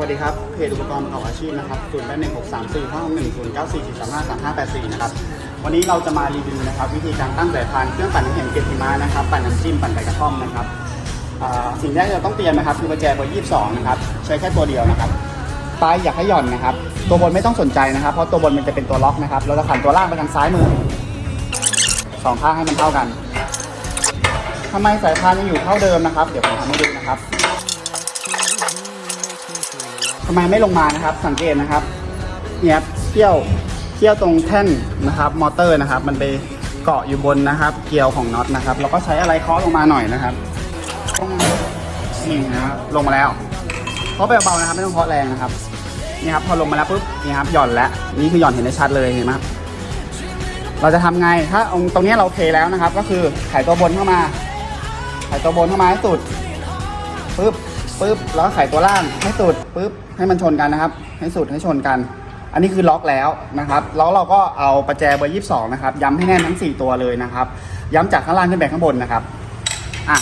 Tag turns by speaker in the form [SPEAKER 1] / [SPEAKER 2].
[SPEAKER 1] วัสดีครับ เพจอุปกรณ์ประกอบอาชีพนะครับศูนย์แปดหนึ่งหกสามสี่ห้าหนึ่งศูนย์เก้าสี่สี่สามห้าสามห้าแปดสี่นะครับ วันนี้เราจะมารีวิวนะครับ วิธีการตั้งสายพานเครื่องปั่นน้ำแข็งเกล็ดหิมะนะครับ ปั่นน้ำจิ้มปั่นใบกระท่อมนะครับสิ่งแรกที่เราต้องเตรียมนะครับคือประแจเบอร์ยี่สิบสองนะครับ ใช้แค่ตัวเดียวนะครับปลายอยากให้หย่อนนะครับ ตัวบนไม่ต้องสนใจนะครับ เพราะตัวบนมันจะเป็นตัวล็อกนะครับ เราจะขันตัวล่างไปทางซ้ายมือสองข้างให้มันเท่ากันทำไมสายพานยังอยู่เท่าเดิมนะครับ เดี๋ยวผมทำให้ดูนะครับ ทำไมไม่ลงมานะครับ สังเกตนะครับ เนี่ยเที่ยวเที่ยวตรงแท่นนะครับ มอเตอร์นะครับ มันไปเกาะอยู่บนนะครับ เกลียวของน็อตนะครับแล้วก็ใช้อะไรเคาะลงมาหน่อยนะครับนี่นะครับลงมาแล้วเคาะเบาๆนะครับ ไม่ต้องเคาะแรงนะครับนี่ครับพอลงมาแล้วปุ๊บนี่ครับหย่อนแล้วนี่คือหย่อนเห็นได้ชัดเลยเห็นไหมครับเราจะทำไงถ้าตรงนี้เราเทแล้วนะครับ ก็คือไขตัวบนเข้ามาไขตัวบนเข้ามาให้สุดปึ๊บ ปุ๊บแล้วไขตัวล่างให้สุดปุ๊บให้มันชนกันนะครับ ให้สุดให้ชนกัน อันนี้คือล็อกแล้วนะครับ แล้วเราก็เอาประแจเบอร์22 นะครับ ย้ำให้แน่นทั้ง 4 ตัวเลยนะครับ ย้ำจากข้างล่างขึ้นไปข้างบนนะครับ อะ